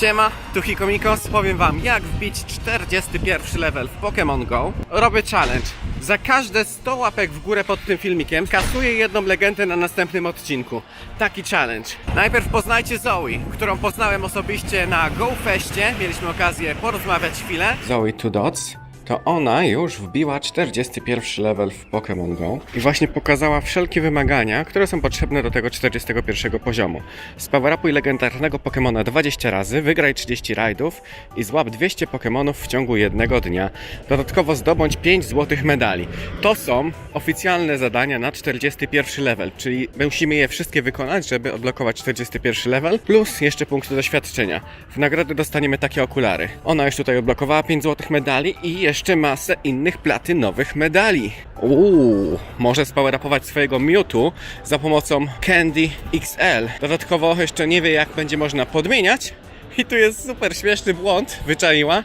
Siema, tu Hikomikos. Powiem wam, jak wbić 41 level w Pokémon Go. Robię challenge. Za każde 100 łapek w górę pod tym filmikiem kasuję jedną legendę na następnym odcinku. Taki challenge. Najpierw poznajcie Zoe, którą poznałem osobiście na GoFeście. Mieliśmy okazję porozmawiać chwilę. Zoe Two Dots. To ona już wbiła 41 level w Pokémon Go i właśnie pokazała wszelkie wymagania, które są potrzebne do tego 41 poziomu. Spowerapuj legendarnego Pokémona 20 razy, wygraj 30 rajdów i złap 200 Pokémonów w ciągu jednego dnia. Dodatkowo zdobądź 5 złotych medali. To są oficjalne zadania na 41 level, czyli musimy je wszystkie wykonać, żeby odblokować 41 level, plus jeszcze punkty doświadczenia. W nagrodę dostaniemy takie okulary. Ona już tutaj odblokowała 5 złotych medali i jeszcze masę innych platynowych medali. Uuu, może spowerapować swojego Mewtwo za pomocą Candy XL. Dodatkowo jeszcze nie wie jak będzie można podmieniać. I tu jest super śmieszny błąd, wyczaiła.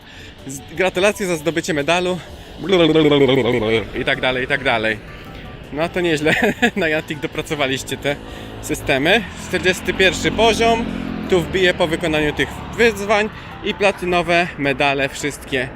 Gratulacje za zdobycie medalu. I tak dalej, i tak dalej. No to nieźle. Na Jantik dopracowaliście te systemy. 41 poziom. Tu wbiję po wykonaniu tych wyzwań i platynowe medale wszystkie.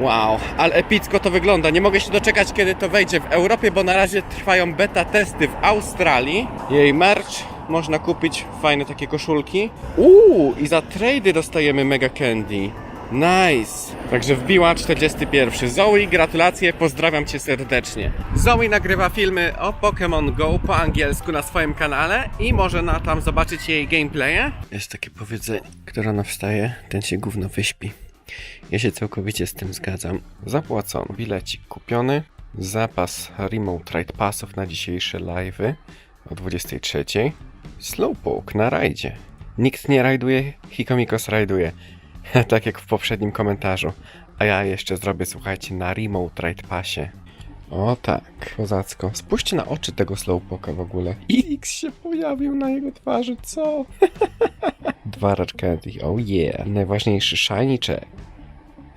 Wow, ale epicko to wygląda. Nie mogę się doczekać, kiedy to wejdzie w Europie, bo na razie trwają beta testy w Australii. Jej merch można kupić, fajne takie koszulki. Uuu, i za trady dostajemy Mega Candy. Nice! Także wbiła 41. Zoe, gratulacje, pozdrawiam Cię serdecznie. Zoe nagrywa filmy o Pokémon Go po angielsku na swoim kanale i można tam zobaczyć jej gameplaye. Jest takie powiedzenie, kto rano wstaje, ten się gówno wyśpi. Ja się całkowicie z tym zgadzam. Zapłacono, bilecik kupiony, zapas Remote Ride Passów na dzisiejsze live'y o 23. Slowpoke na rajdzie. Nikt nie rajduje, Hikomikos rajduje. tak jak w poprzednim komentarzu. A ja jeszcze zrobię, słuchajcie, na Remote Ride Passie. O tak, kozacko. Spójrzcie na oczy tego Slowpoka w ogóle. X się pojawił na jego twarzy, co? Dwa Candy, oh yeah. I najważniejszy Shiny Check.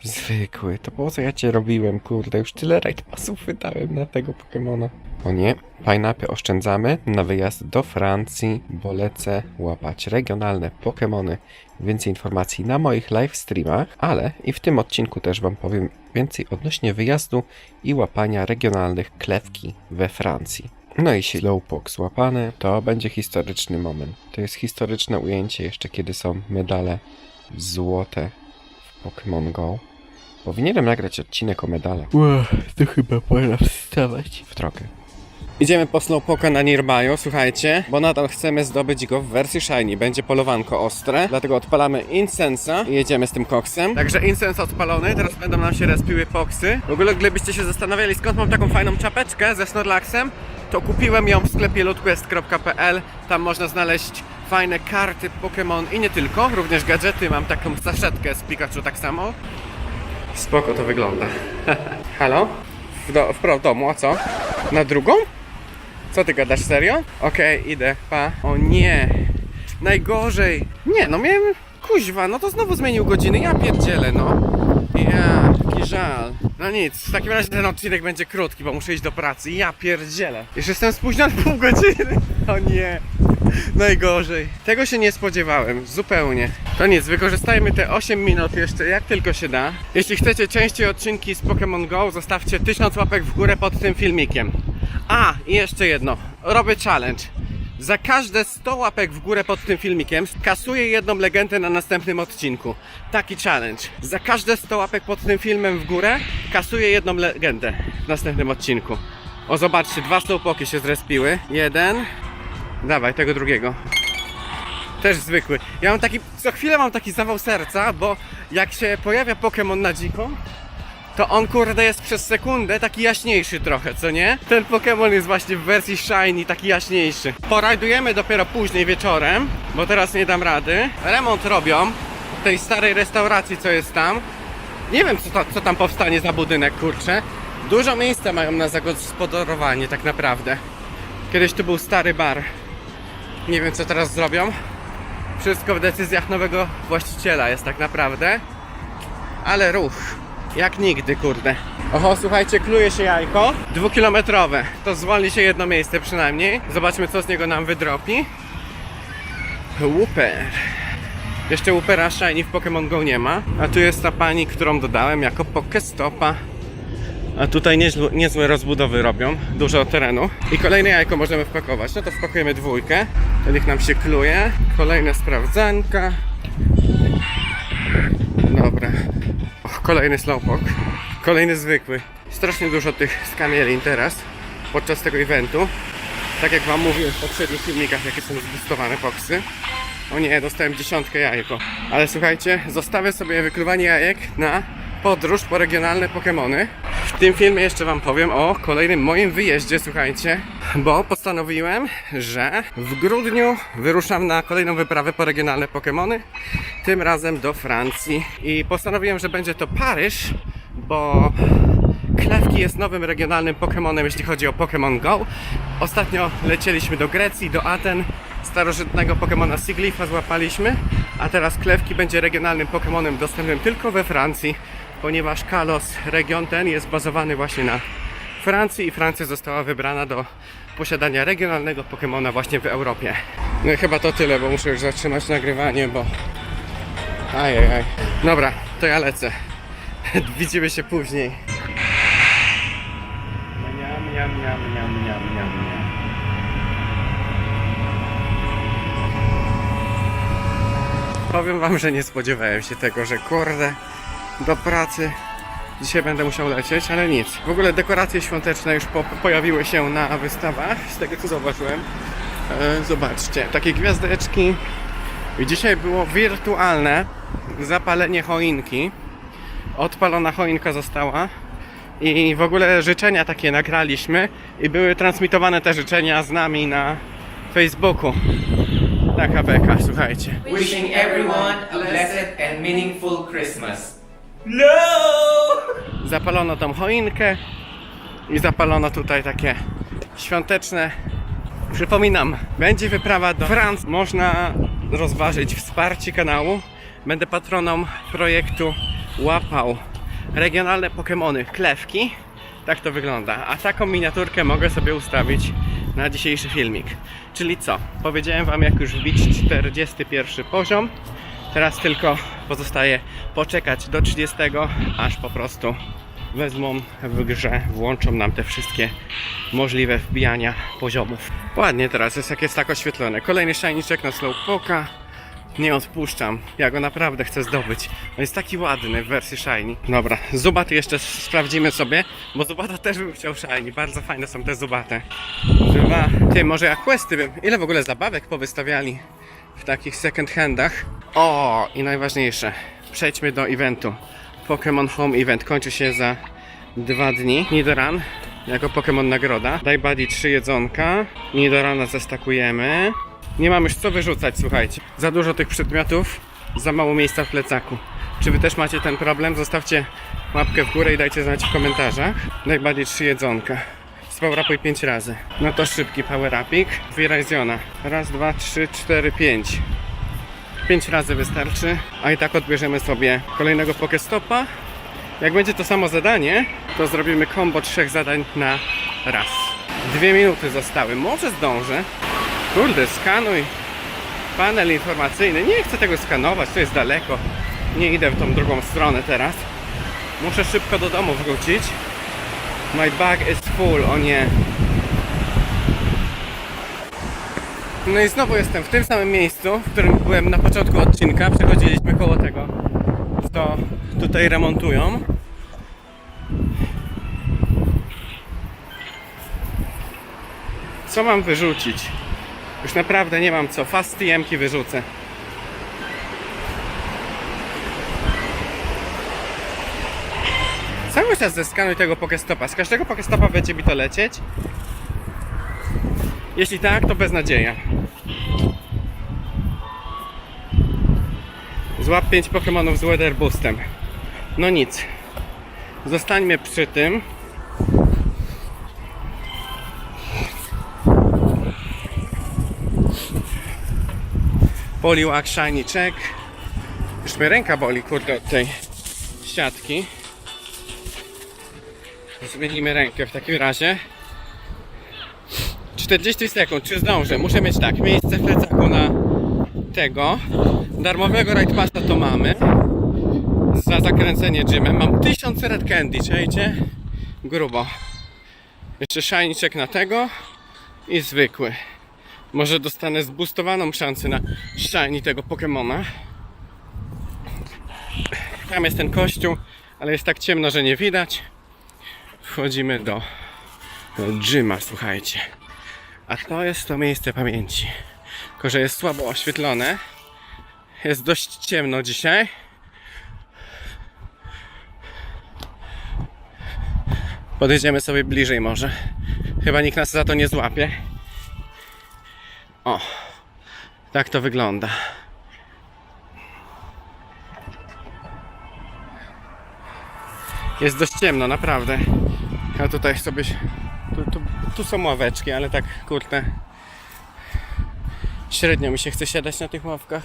Zwykły, to po co ja cię robiłem, kurde, już tyle raid pasów wydałem na tego Pokemona. O nie, pineapy oszczędzamy na wyjazd do Francji, bo lecę łapać regionalne Pokemony. Więcej informacji na moich live streamach, ale i w tym odcinku też wam powiem więcej odnośnie wyjazdu i łapania regionalnych klewki we Francji. No i Slowpoke złapany, to będzie historyczny moment. To jest historyczne ujęcie jeszcze kiedy są medale złote w Pokémon Go. Powinienem nagrać odcinek o medalach. to chyba pora wstawać. W trochę. Idziemy po Slowpoke na Nearby'u, słuchajcie, bo nadal chcemy zdobyć go w wersji Shiny. Będzie polowanko ostre, dlatego odpalamy Incensa i jedziemy z tym koksem. Także Incense odpalony, teraz będą nam się respiły poksy. W ogóle gdybyście się zastanawiali skąd mam taką fajną czapeczkę ze Snorlaxem, to kupiłem ją w sklepie lootquest.pl. Tam można znaleźć fajne karty Pokémon i nie tylko, również gadżety. Mam taką saszetkę z Pikachu tak samo. Spoko to wygląda. Halo? W, do, w, domu, a co? Na drugą? Co ty gadasz, serio? Okej, idę, pa. O nie, najgorzej. Nie, no miałem, kuźwa, no to znowu zmienił godziny, ja pierdzielę, no. Ja, taki żal. No nic, w takim razie ten odcinek będzie krótki, bo muszę iść do pracy. Ja pierdzielę. Jeszcze jestem spóźniony pół godziny. O nie. Najgorzej. Tego się nie spodziewałem, zupełnie. To nic, wykorzystajmy te 8 minut jeszcze jak tylko się da. Jeśli chcecie częściej odcinki z Pokémon Go, zostawcie 1000 łapek w górę pod tym filmikiem. A, i jeszcze jedno. Robię challenge. Za każde 100 łapek w górę pod tym filmikiem kasuję jedną legendę na następnym odcinku. Taki challenge. Za każde 100 łapek pod tym filmem w górę kasuję jedną legendę w następnym odcinku. O, zobaczcie, dwa slowpoki się zrespiły. Jeden. Dawaj, tego drugiego. Też zwykły. Ja mam taki, co chwilę mam taki zawał serca, bo jak się pojawia Pokémon na dziko, to on kurde jest przez sekundę taki jaśniejszy trochę, co nie? Ten Pokémon jest właśnie w wersji Shiny taki jaśniejszy. Porajdujemy dopiero później wieczorem, bo teraz nie dam rady. Remont robią tej starej restauracji, co jest tam. Nie wiem, co, ta, co tam powstanie za budynek, kurczę. Dużo miejsca mają na zagospodarowanie tak naprawdę. Kiedyś tu był stary bar. Nie wiem, co teraz zrobią. Wszystko w decyzjach nowego właściciela jest tak naprawdę. Ale ruch. Jak nigdy, kurde. Oho, słuchajcie, kluje się jajko. Dwukilometrowe. To zwolni się jedno miejsce przynajmniej. Zobaczmy, co z niego nam wydropi. Whooper. Jeszcze Upera Shiny w Pokémon Go nie ma. A tu jest ta pani, którą dodałem jako Pokestopa. A tutaj niezłe, niezłe rozbudowy robią, dużo terenu. I kolejne jajko możemy wpakować. No to wpakujemy dwójkę. Niech nam się kluje. Kolejne sprawdzanka. Dobra. Och, kolejny slowpoke. Kolejny zwykły. Strasznie dużo tych skamielin teraz podczas tego eventu. Tak jak wam mówiłem w poprzednich filmikach, jakie są zbustowane poksy. O nie, dostałem dziesiątkę jajko. Ale słuchajcie, zostawię sobie wykluwanie jajek na podróż po regionalne Pokémony. Tym filmie jeszcze wam powiem o kolejnym moim wyjeździe, słuchajcie, bo postanowiłem, że w grudniu wyruszam na kolejną wyprawę po regionalne Pokémony, tym razem do Francji. I postanowiłem, że będzie to Paryż, bo Klewki jest nowym regionalnym Pokémonem, jeśli chodzi o Pokémon Go. Ostatnio lecieliśmy do Grecji, do Aten. Starożytnego Pokémona Siglifa złapaliśmy, a teraz Klewki będzie regionalnym Pokémonem dostępnym tylko we Francji, ponieważ Kalos, region ten jest bazowany właśnie na Francji i Francja została wybrana do posiadania regionalnego Pokémona właśnie w Europie. No i chyba to tyle, bo muszę już zatrzymać nagrywanie, bo... Ajajaj. Dobra, to ja lecę. Widzimy się później. Miam, miam, miam, miam, miam, miam, miam. Powiem wam, że nie spodziewałem się tego, że kurde, do pracy dzisiaj będę musiał lecieć, ale nic. W ogóle dekoracje świąteczne już po, pojawiły się na wystawach, z tego co zauważyłem. E, zobaczcie, takie gwiazdeczki. I dzisiaj było wirtualne zapalenie choinki. Odpalona choinka została. I w ogóle życzenia takie nagraliśmy i były transmitowane te życzenia z nami na Facebooku. Taka beka, słuchajcie. Wishing everyone a blessed and meaningful Christmas. Zapalono tą choinkę i zapalono tutaj takie świąteczne. Przypominam, będzie wyprawa do Francji. Można rozważyć wsparcie kanału. Będę patroną projektu Łapał regionalne Pokémony Klewki. Tak to wygląda. A taką miniaturkę mogę sobie ustawić na dzisiejszy filmik. Czyli co? Powiedziałem Wam jak już wbić 41 poziom. Teraz tylko pozostaje poczekać do 30, aż po prostu wezmą w grze, włączą nam te wszystkie możliwe wbijania poziomów. Ładnie teraz jest, jak jest tak oświetlone. Kolejny shiniczek na Slowpoka. Nie odpuszczam. Ja go naprawdę chcę zdobyć. On jest taki ładny w wersji shiny. Dobra, zubaty jeszcze sprawdzimy sobie, bo zubata też bym chciał shiny. Bardzo fajne są te zubate. Chyba, ty, może jak questy bym... Ile w ogóle zabawek powystawiali w takich second handach? O, i najważniejsze. Przejdźmy do eventu. Pokémon Home Event kończy się za dwa dni. Nidoran jako Pokémon nagroda. Daj Buddy 3 jedzonka. Nidorana zestakujemy. Nie mam już co wyrzucać, słuchajcie. Za dużo tych przedmiotów, za mało miejsca w plecaku. Czy wy też macie ten problem? Zostawcie łapkę w górę i dajcie znać w komentarzach. Daj Buddy 3 jedzonka. Spowrapuj 5 razy. No to szybki power upik. Dwie Ziona. Raz, dwa, trzy, cztery, pięć. 5 razy wystarczy, a i tak odbierzemy sobie kolejnego Pokestopa. Jak będzie to samo zadanie, to zrobimy combo trzech zadań na raz. Dwie minuty zostały, może zdążę. Kurde, skanuj panel informacyjny. Nie chcę tego skanować, to jest daleko. Nie idę w tą drugą stronę teraz. Muszę szybko do domu wrócić. My bag is full, o nie. No i znowu jestem w tym samym miejscu, w którym byłem na początku odcinka. Przechodziliśmy koło tego, co tutaj remontują. Co mam wyrzucić? Już naprawdę nie mam co. Fast TM-ki wyrzucę. Cały czas zeskanuj tego Pokestopa. Z każdego Pokestopa będzie mi to lecieć. Jeśli tak, to beznadzieja. Złap 5 Pokémonów z Weather Boostem. No nic. Zostańmy przy tym. Poliwag Shiny Check. Już mnie ręka boli, kurde, od tej siatki. Zmienimy rękę w takim razie. 40 sekund, czy zdążę? Muszę mieć tak, miejsce w plecaku na tego, Darmowego Ride Passa to mamy. Za zakręcenie gymem. Mam 1000 Red Candy, czajcie? Grubo. Jeszcze szajniczek na tego i zwykły. Może dostanę zboostowaną szansę na shiny tego Pokemona. Tam jest ten kościół, ale jest tak ciemno, że nie widać. Wchodzimy do, gyma, słuchajcie. A to jest to miejsce pamięci. Tylko, że jest słabo oświetlone. Jest dość ciemno dzisiaj. Podejdziemy sobie bliżej może. Chyba nikt nas za to nie złapie. O, tak to wygląda. Jest dość ciemno, naprawdę. Ja tutaj sobie. Tu, tu, tu są ławeczki, ale tak kurde. Średnio mi się chce siadać na tych ławkach.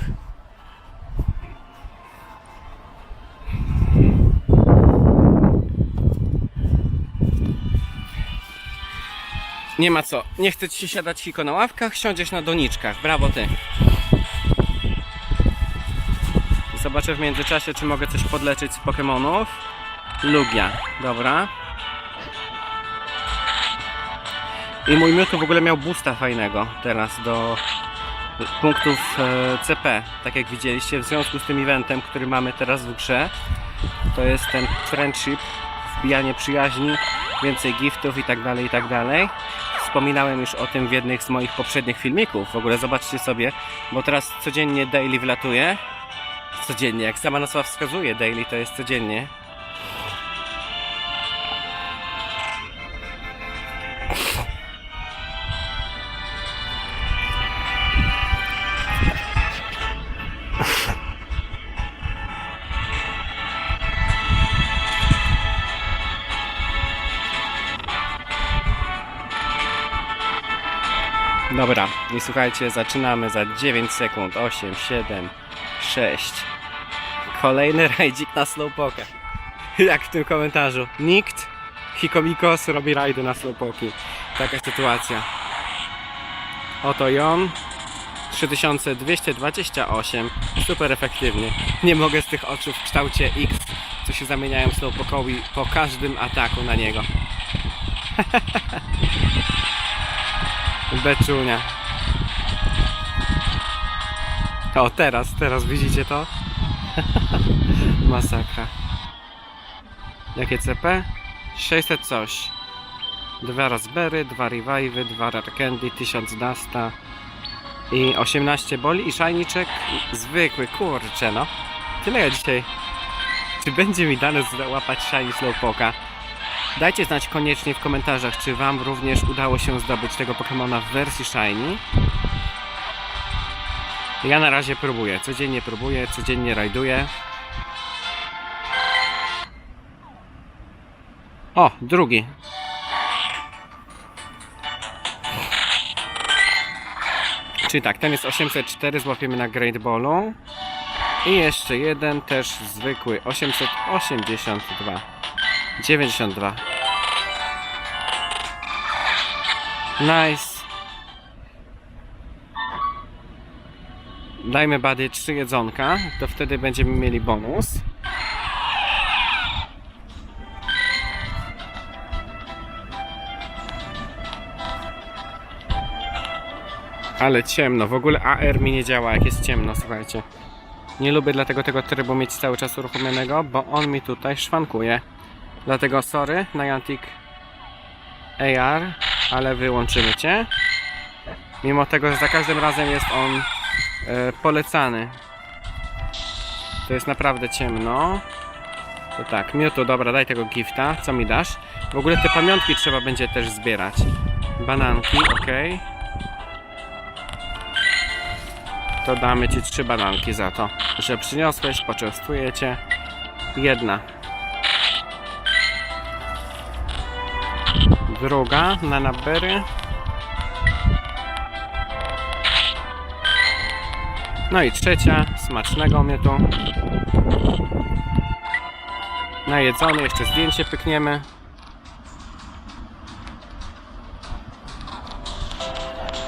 Nie ma co. Nie chce ci się siadać Hiko na ławkach, siądziesz na doniczkach. Brawo ty. Zobaczę w międzyczasie, czy mogę coś podleczyć z Pokémonów. Lugia, dobra. I mój Mewtwo w ogóle miał boosta fajnego teraz do punktów e, CP. Tak jak widzieliście, w związku z tym eventem, który mamy teraz w grze, to jest ten friendship, wbijanie przyjaźni, więcej giftów i tak dalej, i tak dalej. Wspominałem już o tym w jednych z moich poprzednich filmików. W ogóle zobaczcie sobie, bo teraz codziennie daily wlatuje. Codziennie, jak sama nazwa wskazuje, daily to jest codziennie. I słuchajcie, zaczynamy za 9 sekund. 8, 7, 6. Kolejny rajdzik na Slowpoke. Jak w tym komentarzu. Nikt, Hikomikos robi rajdy na Slowpoki. Taka sytuacja. Oto ją. 3228. Super efektywnie. Nie mogę z tych oczu w kształcie X, co się zamieniają Slowpokowi po każdym ataku na niego. Beczunia. O, teraz, teraz widzicie to? Masakra. Jakie CP? 600 coś. Dwa Raspberry, dwa Revive'y, dwa Rare Candy, 1000 Dusta i 18 boli i szajniczek zwykły, kurczę no. Tyle ja dzisiaj. Czy będzie mi dane złapać shiny Slowpoka? Dajcie znać koniecznie w komentarzach, czy Wam również udało się zdobyć tego Pokemona w wersji Shiny. Ja na razie próbuję, codziennie próbuję, codziennie rajduję. O, drugi. Czyli tak, ten jest 804, złapiemy na Great Ballu. I jeszcze jeden, też zwykły, 882. 92. Nice. Dajmy Bady 3 jedzonka, to wtedy będziemy mieli bonus. Ale ciemno, w ogóle AR mi nie działa jak jest ciemno, słuchajcie. Nie lubię dlatego tego trybu mieć cały czas uruchomionego, bo on mi tutaj szwankuje. Dlatego sorry, Niantic AR, ale wyłączymy Cię. Mimo tego, że za każdym razem jest on polecany. To jest naprawdę ciemno. To tak, Mewtwo, dobra, daj tego gifta. Co mi dasz? W ogóle te pamiątki trzeba będzie też zbierać. Bananki, ok. To damy Ci trzy bananki za to, że przyniosłeś, poczęstuję Cię. Jedna. Druga na nabery. No i trzecia, smacznego mnie tu. Najedzony, jeszcze zdjęcie pykniemy.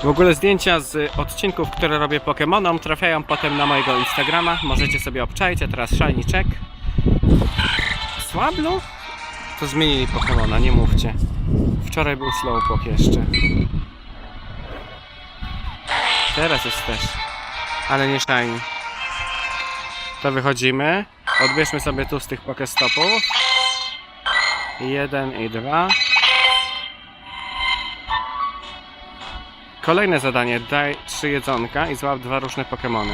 W ogóle zdjęcia z odcinków, które robię Pokémonom trafiają potem na mojego Instagrama. Możecie sobie obczaić, teraz Check. Słablu? To zmienili Pokémona, nie mówcie. Wczoraj był Slowpoke jeszcze. Teraz jest też. Ale nie Shiny. To wychodzimy. Odbierzmy sobie tu z tych Pokestopów. Jeden i dwa. Kolejne zadanie. Daj trzy jedzonka i złap dwa różne Pokemony.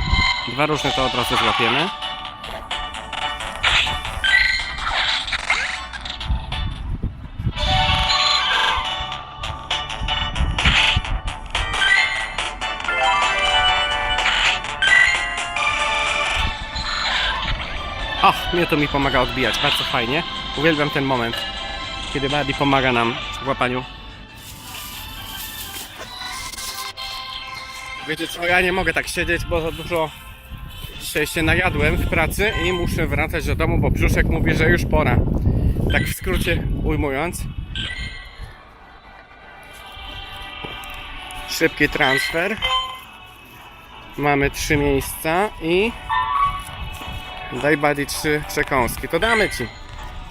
Dwa różne to od razu złapiemy. Och, mnie to mi pomaga odbijać, bardzo fajnie. Uwielbiam ten moment, kiedy Buddy pomaga nam w łapaniu. Wiecie co, ja nie mogę tak siedzieć, bo za dużo dzisiaj się najadłem w pracy i muszę wracać do domu, bo brzuszek mówi, że już pora. Tak w skrócie ujmując. Szybki transfer. Mamy trzy miejsca i Daj Buddy trzy przekąski. To damy ci.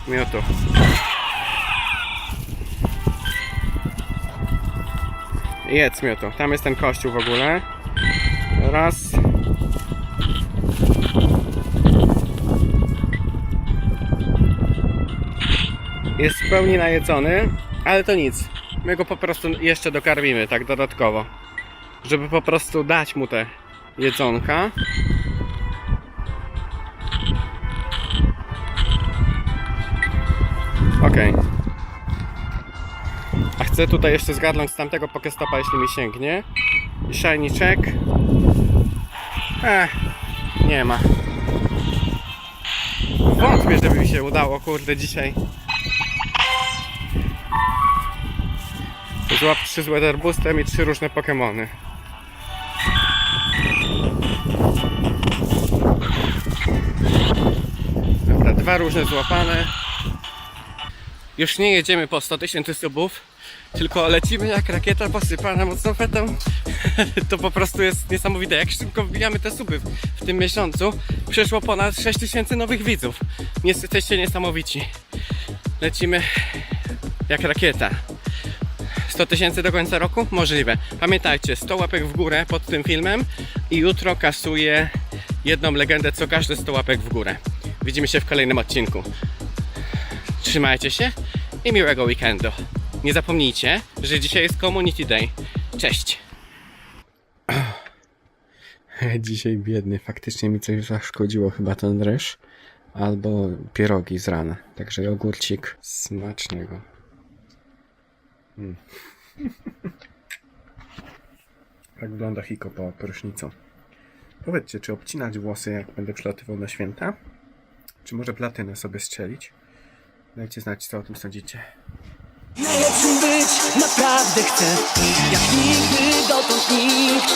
Miotu. Jedz miotu. Tam jest ten kościół w ogóle. Raz. Jest w pełni najedzony, ale to nic. My go po prostu jeszcze dokarmimy, tak dodatkowo. Żeby po prostu dać mu te jedzonka. Chcę tutaj jeszcze zgarnąć z tamtego Pokestopa, jeśli mi sięgnie. I Shiny check. Ech, nie ma. Wątpię, żeby mi się udało, kurde, dzisiaj. Złap trzy z Weather Boostem i trzy różne Pokemony. Dobra, dwa różne złapane. Już nie jedziemy po 100 tysięcy subów, tylko lecimy jak rakieta posypana mocną fetą. To po prostu jest niesamowite, jak szybko wbijamy te suby. W tym miesiącu przyszło ponad 6 tysięcy nowych widzów. Jesteście niesamowici. Lecimy jak rakieta. 100 tysięcy do końca roku? Możliwe. Pamiętajcie, 100 łapek w górę pod tym filmem i jutro kasuję jedną legendę co każdy 100 łapek w górę. Widzimy się w kolejnym odcinku. Trzymajcie się i miłego weekendu. Nie zapomnijcie, że dzisiaj jest Community Day. Cześć! Dzisiaj biedny, faktycznie mi coś zaszkodziło chyba ten ryż albo pierogi z rana. Także ogórcik smacznego. Mm. tak wygląda Hiko po prysznicu. Powiedzcie, czy obcinać włosy jak będę przylatywał na święta? Czy może platynę sobie strzelić? Dajcie znać, co o tym sądzicie. Najlepszym być naprawdę chcę. Jak nigdy dotąd nikt